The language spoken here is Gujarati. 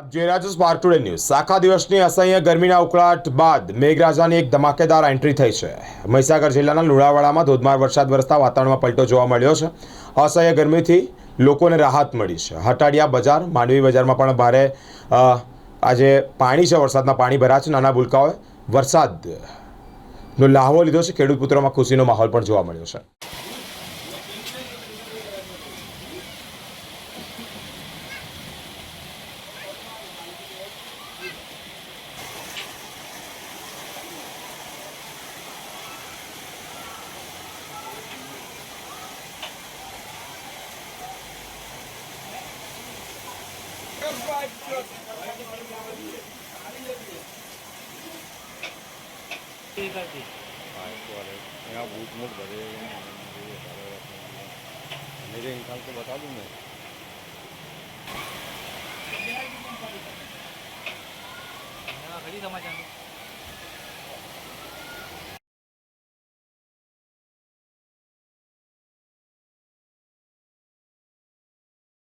આપ જોઈ રહ્યા છો સ્પાર્ક ટુડે ન્યૂઝ આખા દિવસની અસહ્ય ગરમીના ઉકળાટ બાદ મેઘરાજાની એક ધમાકેદાર એન્ટ્રી થઈ છે. મહીસાગર જિલ્લાના લુણાવાડામાં ધોધમાર વરસાદ વરસતા વાતાવરણમાં પલટો જોવા મળ્યો છે. અસહ્ય ગરમીથી લોકોને રાહત મળી છે. હટાડિયા બજાર, માંડવી બજારમાં પણ ભારે આજે પાણી છે. વરસાદના પાણી ભરા છે. નાના ભૂલકાઓએ વરસાદનો લાહવો લીધો છે. ખેડૂત પુત્રોમાં ખુશીનો માહોલ પણ જોવા મળ્યો છે. यहाँ भूत मूट भरे मेरे इंसान को बता दूँ मैं खड़ी समाचार